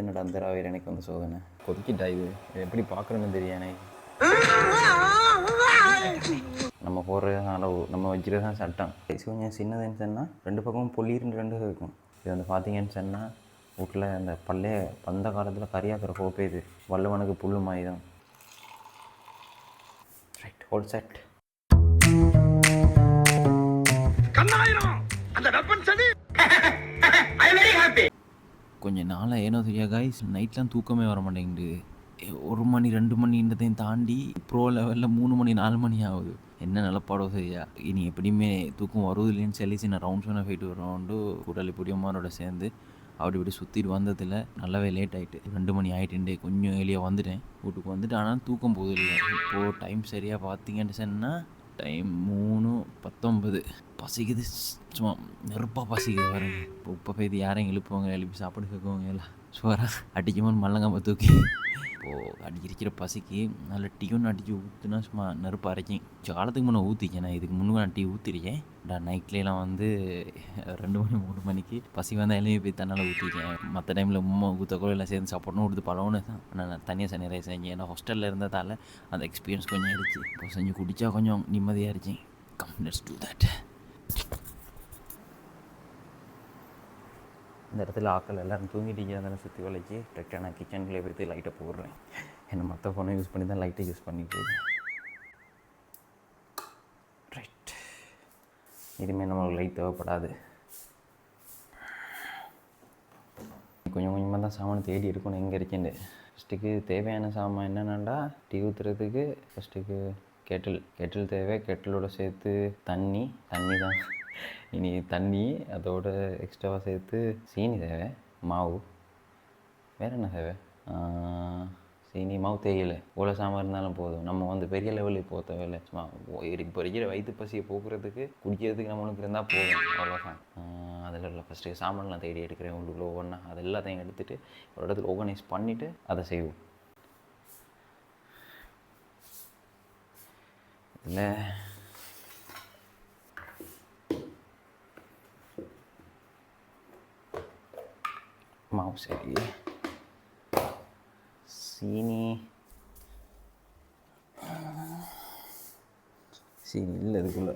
என்னோட அந்த ராவையில் எனக்கு வந்து சோதனை கொதிக்கிட்டா இது இது எப்படி பார்க்குறேன்னு தெரியும் எனக்கு. நம்ம போடுறது தான் அளவு. நம்ம வச்சுக்கிறது தான் சட்டம். வயசு கொஞ்சம் சின்னதுன்னு சொன்னால் ரெண்டு பக்கமும் பொல்லிருந்து ரெண்டு இருக்கும். இது வந்து பார்த்தீங்கன்னு சொன்னால் வீட்டில் அந்த பள்ளைய பந்த காலத்தில் கரியாக்கிற கோப்பை இது. வல்லவனுக்கு புல்லு தான். ரைட் ஹோல் செட் கொஞ்சம் நாளாக ஏனோ தெரியா காய்ஸ் நைட்லாம் தூக்கமே வர மாட்டேங்குது. ஒரு மணி ரெண்டு மணின்றதையும் தாண்டி ப்ரோ லெவலில் மூணு மணி நாலு மணி ஆகுது. என்ன நிலப்பாடோ சரியா இனி எப்படியுமே தூக்கம் வருது இல்லைன்னு சொல்லி சின்ன ரவுண்ட்ஸ் வேணால் போயிட்டு வரோண்டு கூட்டாளி புடியம்மாரோட சேர்ந்து அப்படி இப்படி சுற்றிட்டு வந்ததில் நல்லாவே லேட் ஆகிட்டு ரெண்டு மணி ஆகிட்டுண்டே கொஞ்சம் எளியாக வந்துட்டேன். வீட்டுக்கு வந்துட்டு ஆனால் தூக்கம் போகுது இல்லை இப்போது டைம் சரியாக பார்த்தீங்கன்னு சொன்னால் டைம் மூணு பத்தொன்பது. பசிக்குது சும்மா நெருப்பாக பசிக்குது பாருங்க. இப்போ உப்பை பெய்து யாரையும் எழுப்புவாங்க எழுப்பி சாப்பாடு கேட்குவாங்க எல்லாம். சுவரா அடிக்கும்போது மல்லங்காம தூக்கி. இப்போது அடிக்கிற பசிக்கு நல்ல டீயும் அடித்து ஊற்றுனா சும்மா நெருப்பு அரைக்கும் காலத்துக்கு முன்னே ஊற்றிக்கேன் நான் இதுக்கு முன்னே நான் டீ ஊற்றிருக்கேன் நான் நைட்லேலாம் வந்து ரெண்டு மணி மூணு மணிக்கு பசி வந்தால் எழுப்பி போய் தன்னால் ஊற்றிருக்கேன் மற்ற டைமில் உம்மா ஊற்ற கூட எல்லாம் சேர்ந்து சாப்பிடணும். கொடுத்து பழம்னு தான். ஆனால் நான் தனியாக நிறைய செஞ்சேன். ஏன்னா ஹாஸ்டலில் இருந்ததால் அந்த எக்ஸ்பீரியன்ஸ் கொஞ்சம் ஆயிடுச்சு. இப்போ செஞ்சு குடித்தா கொஞ்சம் நிம்மதியாக இருந்துச்சு கம் லெட்ஸ் டூ தட் இந்த இடத்துல ஆக்கள் எல்லோரும் தூங்கிட்டு இருக்கிறதால சுற்றி வளைச்சி கரெக்டாக நான் கிச்சனுக்குள்ளே போய் லைட்டை போடுறேன். என்ன மற்ற ஃபோனை யூஸ் பண்ணி தான் லைட்டை யூஸ் பண்ணிட்டு ரைட் இனிமேல் நம்மளுக்கு லைட் தேவைப்படாது. கொஞ்சம் கொஞ்சமாக தான் சாமான் தேடி இருக்கணும் எங்கே இருக்கேன்னு. ஃபஸ்ட்டுக்கு தேவையான சாமான் என்னென்னடா? டீ ஊற்றுறதுக்கு ஃபஸ்ட்டுக்கு கெட்டில் கெட்டில் தேவை கெட்டிலோட சேர்த்து தண்ணி. தண்ணி தான். இனி தண்ணி அதோட எக்ஸ்ட்ராவாக சேர்த்து சீனி தேவை மாவு. வேறு என்ன தேவை? சீனி மாவு தேயிலை. இவ்வளோ சாமான் இருந்தாலும் போதும். நம்ம வந்து பெரிய லெவலுக்கு போக தேவையில்லை. சும்மா இப்போ இருக்கிற வயிற்று பசியை போக்குறதுக்கு குடிக்கிறதுக்கு நம்மளுக்கு இருந்தால் போதும். அவ்வளோதான் அதில் இல்லை ஃபஸ்ட்டு சாமான்லாம் தேடி எடுக்கிறேன். உள்ளுக்குள்ள ஒவ்வொன்றா அது எல்லாத்தையும் எடுத்துகிட்டு ஒரு இடத்துல ஆர்கனைஸ் பண்ணிவிட்டு அதை செய்வோம். இல்லை. மாவு சரி சீனி சீனி இல்லை இதுக்குள்ளே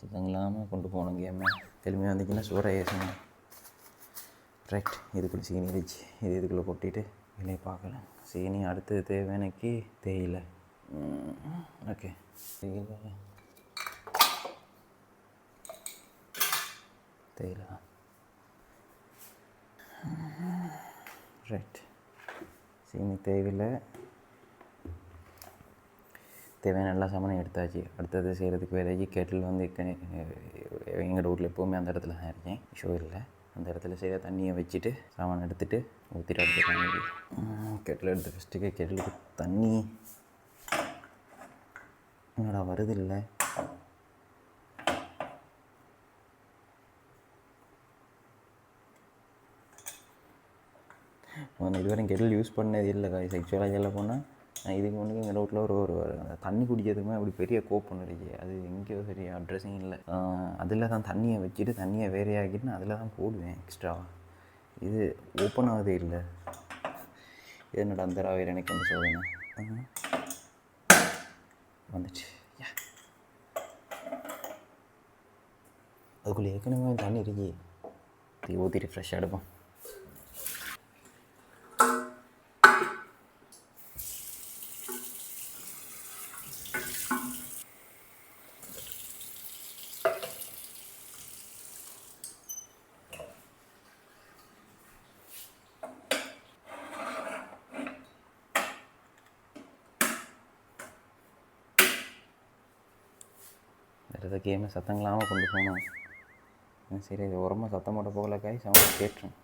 சுத்தம் இல்லாமல் கொண்டு போகணும் கேமை திரும்பி வந்தீங்கன்னா சூற ஏசணும் ரைட் இதுக்குள்ளே சீனி இருந்துச்சு இது இதுக்குள்ளே கொட்டிட்டு இலையை பார்க்கலாம் சீனி அடுத்தது தேவையானக்கு தேயிலை ஓகே தேயிலை தெரியல ரைட் சீனி தேவையில்லை தேவையான எல்லா சாமானும் எடுத்தாச்சு. அடுத்தது செய்கிறதுக்கு வேலைக்கு கெட்டில் வந்து எங்கள் வீட்டில் எப்போவுமே அந்த இடத்துல தான் இருக்கேன். ஷோ இல்லை. அந்த இடத்துல செய்கிற தண்ணியை வச்சுட்டு சாமான் எடுத்துட்டு ஊற்றிட்டு அடுத்து தண்ணி கெட்டில் எடுத்து ஃபஸ்ட்டுக்கு கெட்டிலுக்கு தண்ணி. என்னடா வருது இல்லை? நான் இதுவரை கெட்டில் யூஸ் பண்ணது இல்லை காய் ஆக்சுவலாக சொல்ல போனால் நான் இதுக்கு முன்னாடி எங்கள் ரோட்டில் ஒரு ஒரு அந்த தண்ணி குடிக்கிறதுக்குமே அப்படி பெரிய கோப் இருக்குது அது எங்கேயோ சரி அட்ரஸிங் இல்லை. அதில் தான் தண்ணியை வச்சுட்டு தண்ணியை வேறையாக்கிட்டு நான் அதில் தான் போடுவேன் எக்ஸ்ட்ராவாக இது ஓப்பன் ஆகுதே இல்லை. இது என்னோட அந்த ராவியர் எனக்கு வந்து சோதனை? வந்துச்சு. யா. அதுக்குள்ளே ஏற்கனவே தண்ணி இருக்கே. ஊற்றிட்டு ஃப்ரெஷ்ஷாக எடுப்போம். வேறு கேமை சத்தம் இல்லாமல் கொண்டு போனோம். சரி இது உரமாக சத்தம் போட்ட போகல சவுண்ட் கேட்டுரும்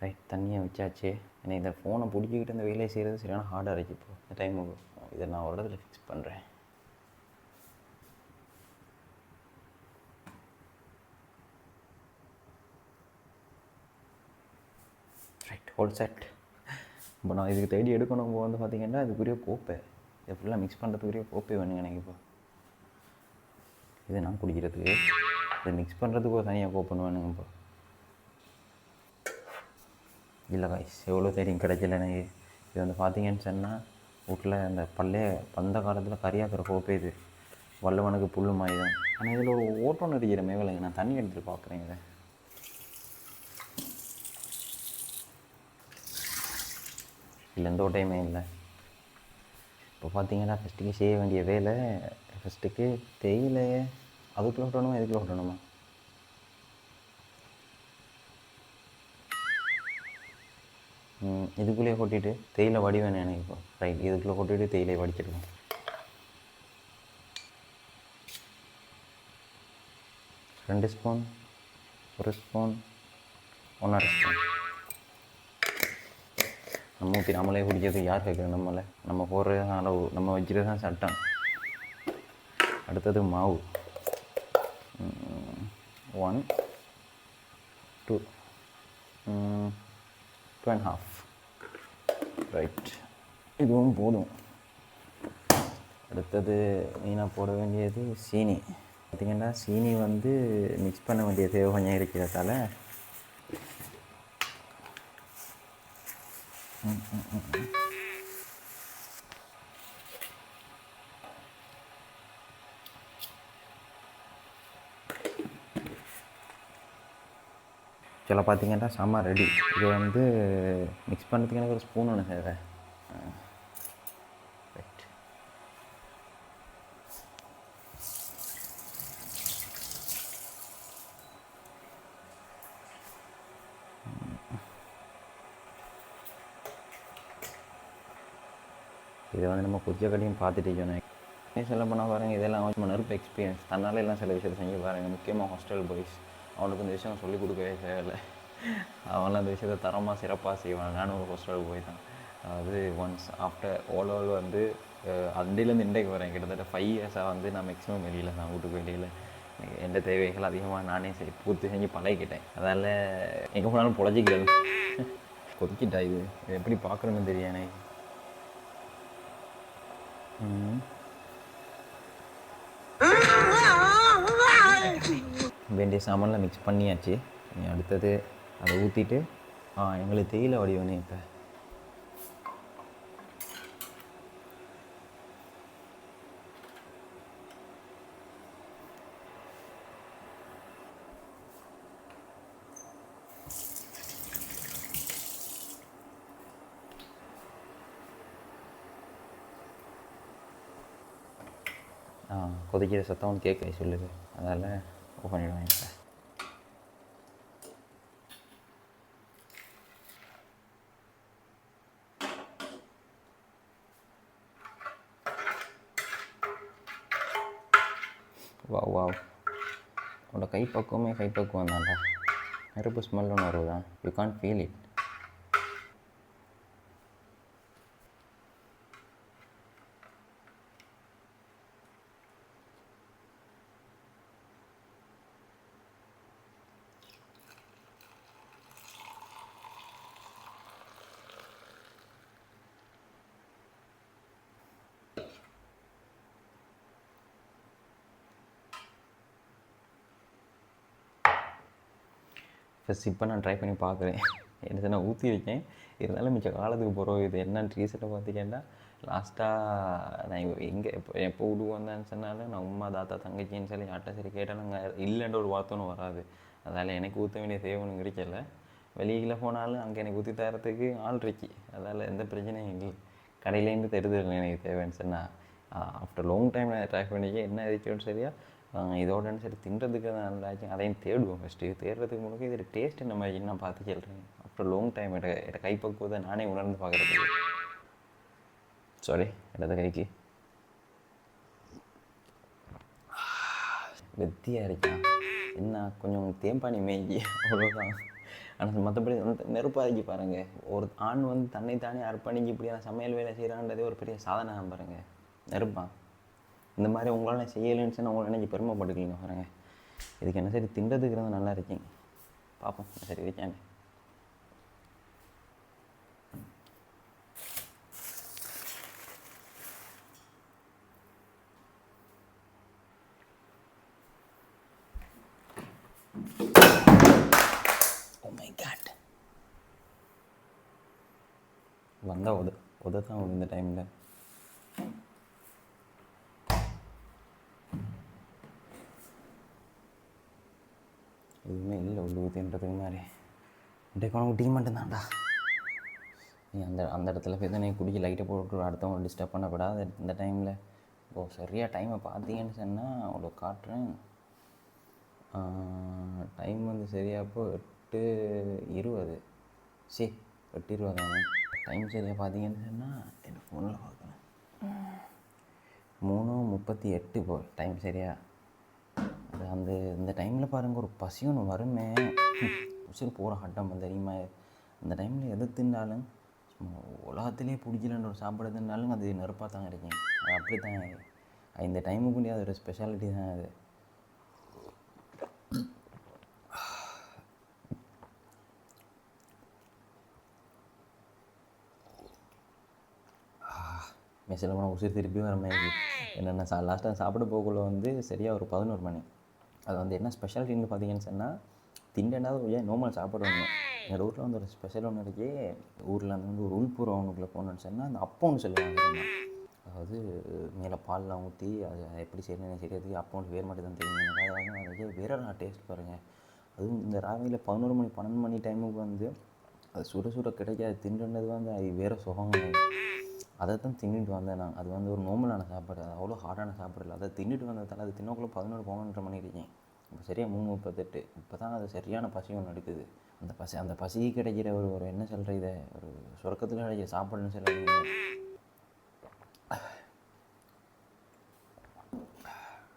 ரைட் தண்ணியை வச்சாச்சு. ஏன்னா இந்த ஃபோனை பிடிச்சிக்கிட்டு இந்த வேலையை செய்கிறது சரியான ஹார்டாக இருக்குது இப்போ. இந்த டைமுக்கு இதை நான் ஒரு இடத்துல ஃபிக்ஸ் பண்ணுறேன் ரைட் ஹோல் செட் இப்போ நான் இதுக்கு தேடி எடுக்கணும் வந்து பார்த்தீங்கன்னா இதுக்குரிய கோப்பை. இதை ஃபுல்லாக மிக்ஸ் பண்ணுறதுக்குரிய கோப்பை வேணுங்க எனக்கு இப்போ. இது நான் குடிக்கிறதுக்கு. இதை மிக்ஸ் பண்ணுறதுக்கு ஒரு தனியாக கோ வேணுங்க இப்போ. இல்லை காய்ஸ் எவ்வளோ தெரியும்? கிடைக்கல எனக்கு. இது வந்து பார்த்தீங்கன்னு சொன்னால் வீட்டில் அந்த பல்லே பந்த காலத்தில் கறியாக்கிற கோப்பே இது. வல்லவனுக்கு புல்லு மாதிரி தான். ஆனால் இதில் ஒரு ஓட்டம் அடிக்கிற மேவலைங்க நான் தண்ணி எடுத்துகிட்டு பார்க்குறேன் இதை. இல்லை எந்த ஓட்டையுமே இல்லை. இப்போ பார்த்தீங்கன்னா ஃபஸ்ட்டுக்கு செய்ய வேண்டிய வேலை ஃபஸ்ட்டுக்கு தெரியலையே அதுக்குள்ள விட்டணுமா இதுக்குள்ள விட்டணுமா? இதுக்குள்ளேயே கொட்டிட்டு தேயிலை வடிவேன் எனக்கு இப்போ. ரைட் இதுக்குள்ளே கொட்டிட்டு தேயிலை வடிச்சிடுவோம் ரெண்டு ஸ்பூன் ஒரு ஸ்பூன் ஒன்றரை ஸ்பூன். நம்ம ஊற்றி நம்மளே குடிக்கிறது யார் கேட்குறது நம்மளை? நம்ம போடுறது தான் அளவு. நம்ம வச்சுட்டு தான் சட்டம். அடுத்தது மாவு. One two two and half right இதுவும் போதும். அடுத்தது மெயினாக போட வேண்டியது சீனி. பார்த்திங்கன்னா சீனி வந்து மிக்ஸ் பண்ண வேண்டிய தேவை கொஞ்சம் இருக்கிறதால ம், ம், சில பார்த்தீங்கன்னா செம்ம ரெடி இது வந்து மிக்ஸ் பண்ணுறதுக்கு எனக்கு ஒரு ஸ்பூன் ஒன்று தேவை ரைட் இதை வந்து நம்ம புதிய கடையும் பார்த்துட்டு சொன்னேன். சொல்ல போனால் பாருங்கள் இதெல்லாம் கொஞ்சம் நெருப்பு எக்ஸ்பீரியன்ஸ் தன்னால் எல்லாம் சில விஷயத்தை செஞ்சு பாருங்கள் முக்கியமாக ஹாஸ்டல் பாய்ஸ் அவனுக்கு இந்த விஷயம் சொல்லிக் கொடுக்கவே தேவையில்லை அவன்லாம் அந்த விஷயத்தை தரமாக சிறப்பாக செய்வான். நானும் ஒரு ஹோஸ்டலுக்கு போய் தான் அதாவது ஒன்ஸ் ஆஃப்டர் ஓல் ஓல் வந்து அண்டையிலேருந்து இன்றைக்கு வரேன் கிட்டத்தட்ட ஃபைவ் இயர்ஸாக வந்து நான் மேக்ஸிமம் வெளியில் நான் வீட்டுக்கு வெளியில். எனக்கு எந்த தேவைகள் அதிகமாக நானே செய் பூர்த்தி செஞ்சு பழகிக்கிட்டேன். அதால் எங்கே போனாலும் பொழச்சிக்கிறது கொதிக்கிட்டா இது? எப்படி பார்க்குறோன்னு தெரியானே ம் வேண்டிய சாமான்லாம் மிக்ஸ் பண்ணியாச்சு. இனி அடுத்தது அதை ஊற்றிட்டு ஆ எங்களுக்கு தேயிலை வடிவனே இப்போ. கொதிக்கிற சத்தம் கேட்க சொல்லுது. அதனால் ஓ பண்ணிடுவேன் இப்போ வா வா உன்னோட கைப்பக்குவமே கைப்பக்குவம் தான்டா நெருப்பு ஸ்மெல் ஒன்று வருதா you can't feel it first இப்போ நான் ட்ரை பண்ணி பார்க்குறேன். என்னது நான் ஊற்றி வைக்கேன். இருந்தாலும் மிச்ச காலத்துக்கு போகிறோம் இது என்னன்னு ரீசெண்டாக பார்த்துக்கேன்னா லாஸ்ட்டாக நான் எங்கே எப்போ எப்போ விடுவோம் வந்தேன்னு சொன்னாலும் நான் உமா தாத்தா தங்கச்சின்னு சொல்லி யார்கிட்ட சரி கேட்டாலும் நாங்கள் இல்லைன்ற ஒரு வார்த்தைன்னு வராது. அதால் எனக்கு ஊற்ற வேண்டிய தேவை ஒன்றும் கிடைக்கல. வெளியில் போனாலும் அங்கே எனக்கு ஊற்றி தரத்துக்கு ஆள் இருக்கு. அதால் எந்த பிரச்சனையும் இல்லை. கடையிலேருந்து தருதல் எனக்கு தேவைன்னு சொன்னால் ஆஃப்டர் லாங் டைம் நான் ட்ரை பண்ணிக்க என்ன இருக்குன்னு சரியா இதோட சரி தின்றதுக்கு தான் நல்லாச்சு அதையும் தேடுவோம் ஃபஸ்ட்டு தேடுறதுக்கு முன்னாடி இதோட டேஸ்ட் என்ன மாதிரி நான் பார்த்து சொல்கிறேன் அப்புறம் லாங் டைம் எட எட கைப்பக்குவதை நானே உணர்ந்து பார்க்குறது சாரி இடது கைக்கு. வெத்தியாக இருக்கா? என்ன கொஞ்சம் தேம்பானி மேய்ஞ்சி அவ்வளோதான் ஆனால் மற்றபடி வந்து நெருப்பாதிக்கு பாருங்கள் ஒரு ஆண் வந்து தன்னை தானே இப்படியான சமையல் வேலை செய்கிறான்றதே ஒரு பெரிய சாதனை பாருங்கள் நெருப்பான் இந்த மாதிரி உங்களால் செய்யலைன்னு சொன்னால் உங்களை நினைச்சி பெருமைப்பட்டுக்கலிங்க பாருங்கள் இதுக்கு என்ன சரி தின்றதுக்கு நல்லா இருக்கீங்க. பார்ப்போம் சரி இருக்கேன் oh வந்தால் உத உத தான் இந்த டைமில் தின்றதுக்கு மாதிரி. இன்றைக்கு உனக்கு டீ மட்டும்தான்டா நீ அந்த அந்த இடத்துல போய் தான் நீ குடிக்க லைட்டை போட்டு அடுத்தவங்க டிஸ்டர்ப் பண்ணக்கூடாது இந்த டைமில் ஓ சரியாக டைமை பார்த்தீங்கன்னு சொன்னால் அவ்வளோ காட்டுறேன். டைம் வந்து சரியாப்போ எட்டு இருபது. சரி எட்டு இருபதாங்க டைம் சரியாக பார்த்தீங்கன்னு சொன்னால் என் ஃபோனில் பார்க்குறேன் மூணு முப்பத்தி எட்டு போ டைம் சரியா? அது அந்த இந்த டைமில் பாருங்கள் ஒரு பசி ஒன்று வருமே. சரி போகிற ஹட்டம் தெரியுமா? அந்த டைமில் எது தின்னாலும் சும்மா உலகத்திலே பிடிக்கலன்ற ஒரு சாப்பாடு தின்னாலும் அது நெருப்பாக தான் இருக்கேன் அது அப்படி தான் இந்த டைமுக்கு அது ஒரு ஸ்பெஷாலிட்டி தான் அது. மெஸ்ஸில் போனால் உசிர் திருப்பி வர மாதிரி என்னென்ன சா லாஸ்ட்டாக சாப்பிட போகக்குள்ள வந்து சரியாக ஒரு பதினோரு மணி. அது வந்து என்ன ஸ்பெஷாலிட்டின்னு பார்த்தீங்கன்னு சொன்னால் திண்டனாவது ஏன் நோமல் சாப்பிடணும் எங்கள் ஊரில் வந்து ஒரு ஸ்பெஷல் ஒன்று இருக்கு ஊரில் வந்து ஒரு உள்புறம் ஒன்றுக்குள்ளே போகணுன்னு சொன்னால் அந்த அப்போன்னு சொல்லுவாங்க அதாவது மேலே பால்லாம் ஊற்றி அது எப்படி செய்யணும்னு செய்யறதுக்கு அப்பம் வேறு மட்டும் தான் தெரியும். எனக்கு அது வந்து வேற நான் டேஸ்ட் பாருங்கள் அதுவும் இந்த ராவையில் பதினோரு மணி பன்னெண்டு மணி டைமுக்கு வந்து அது சுட சுட கிடைக்காது தின்றுனது வந்து அது வேறு சுகம் அதை தான் தின்னுட்டு வந்தேன் நான். அது வந்து ஒரு நோமலான சாப்பாடு அது அவ்வளோ ஹார்டான சாப்பாடு இல்லை. அதை தின்னுட்டு வந்ததால் அது தின்னக்குள்ளே பதினோரு பதினொன்றரை மணி இருக்கேன். சரியாக மூணு முப்பத்தெட்டு. இப்போ தான் அது சரியான பசி ஒன்று எடுக்குது. அந்த பசி அந்த பசி கிடைக்கிற ஒரு ஒரு என்ன சொல்கிற இதை? ஒரு சுரக்கத்தில் கிடைக்கிற சாப்பாடுன்னு சொல்லுறீங்க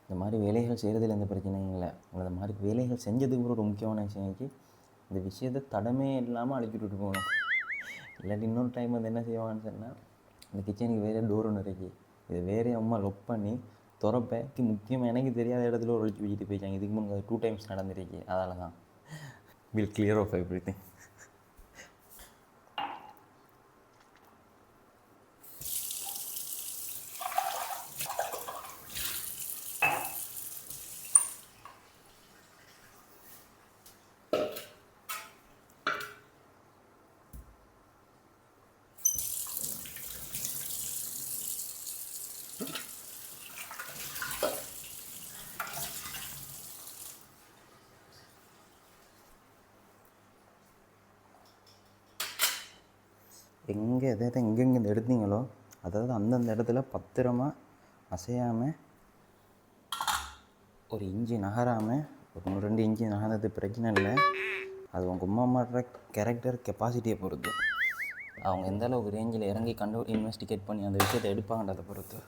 இந்த மாதிரி வேலைகள் செய்கிறதுல எந்த பிரச்சனையும் இல்லை. அந்த மாதிரி வேலைகள் செஞ்சதுக்கு ஒரு முக்கியமான விஷயம் இந்த விஷயத்தை தடமே இல்லாமல் அழைச்சி விட்டுட்டு போகணும். இல்லாட்டி இன்னொரு டைம் வந்து என்ன செய்வாங்கன்னு சொன்னால் இந்த கிச்சனுக்கு வேறே டோர் ஒன்று இருக்கு. இது வேறே அம்மா லொக் பண்ணி திறப்பேன் முக்கியமாக எனக்கு தெரியாத இடத்துல ஒரு ஒழிச்சு வச்சுட்டு போயிட்டாங்க. இதுக்கு முன்னாடி டூ டைம்ஸ் நடந்திருக்கு. அதால தான் will clear of everything எங்கே எதை எதை எங்கெங்கே எடுத்தீங்களோ அதாவது அந்தந்த இடத்துல பத்திரமா அசையாமல் ஒரு இஞ்சி நகராமல் ஒரு ரெண்டு இஞ்சி நகர்ந்தது பிரச்சனை இல்லை. அது உங்கள் உமா மாடுற கேரக்டர் கெப்பாசிட்டியை பொறுத்து. அவங்க எந்த அளவுக்கு ரேஞ்சில் இறங்கி கண்டு இன்வெஸ்டிகேட் பண்ணி அந்த விஷயத்தை எடுப்பாங்கன்றதை பொறுத்து.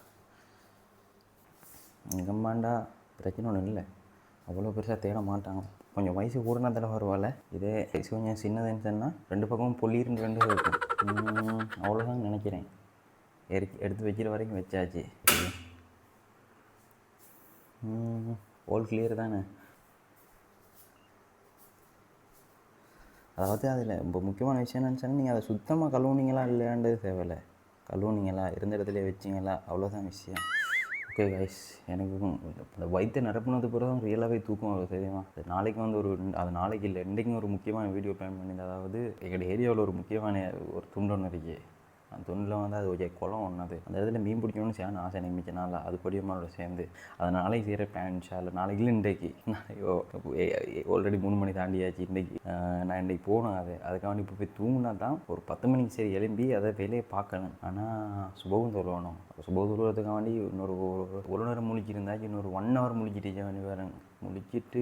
எங்கம்மாண்டா பிரச்சனை ஒன்றும் இல்லை. அவ்வளோ பெருசாக தேட மாட்டாங்க. கொஞ்சம் வயசு கூடனதில் வருவாள் இதே வயசு கொஞ்சம் சின்னதுன்னு சொன்னால் ரெண்டு பக்கமும் புள்ளிருந்து ரெண்டு இருக்கும். அவ்வளோதான் நினைக்கிறேன். எடுத்து எடுத்து வைக்கிற வரைக்கும் வச்சாச்சு. ஓல் கிளியர் தானே? அதாவது அதில் ரொம்ப முக்கியமான விஷயம் என்னன்னு சொன்னால் நீங்கள் அதை சுத்தமாக கழுவுனீங்களா இல்லையான்றது தேவையில்லை. கழுவுனீங்களா? இருந்த இடத்துல வச்சிங்களா? அவ்வளோதான் விஷயம். ஓகே கைஸ் எனக்கு அந்த வயிற்று நிரப்புனது பிறகு ரியலாகவே தூக்கம் வருது தெரியுமா? அது நாளைக்கு வந்து ஒரு அது நாளைக்கு இல்லை இன்றைக்கும் ஒரு முக்கியமான வீடியோ பிளான் பண்ணியிருந்தேன். அதாவது எங்கள் ஏரியாவில் ஒரு முக்கியமான ஒரு துண்டு ஒன்று இருக்குது துண்டில் வந்து அது ஒரு குளம் ஒன்றது அந்த இடத்துல மீன் பிடிக்கணும்னு செய்யணும் ஆசை எனக்கு மிச்ச நாளில் அது கொடியம்மாவோட சேர்ந்து அது நாளைக்கு செய்கிற பிளான் ஷால் நாளைக்கு இல்லை இன்றைக்கு. ஆல்ரெடி மூணு மணி தாண்டியாச்சு இன்றைக்கி. நான் இன்றைக்கி போகணும் அது. அதுக்காண்டி இப்போ போய் தூங்கினா தான் ஒரு பத்து மணிக்கு சரி எழும்பி அதை வேலையை பார்க்கணும். ஆனால் சுபவும் சொல்லணும் சுபம் வேண்டி இன்னொரு ஒரு- ஒரு நேரம் முழிக்கிருந்தாச்சு இன்னொரு ஒன் ஹவர் முழிக்கிட்டு வேண்டி வரேன் முடிச்சுட்டு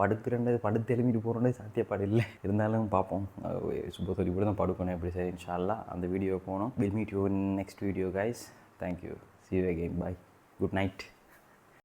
படுக்கிறேன்றது படுத்து எழுப்பிட்டு போகிறேன்றது சாத்தியப்பாடு இல்லை. இருந்தாலும் பார்ப்போம். சுப சொல்லி கூட தான் படுக்கணும் எப்படி சரி இன்ஷால்லா அந்த வீடியோ போனோம் will meet you next video guys thank you see you again bye good night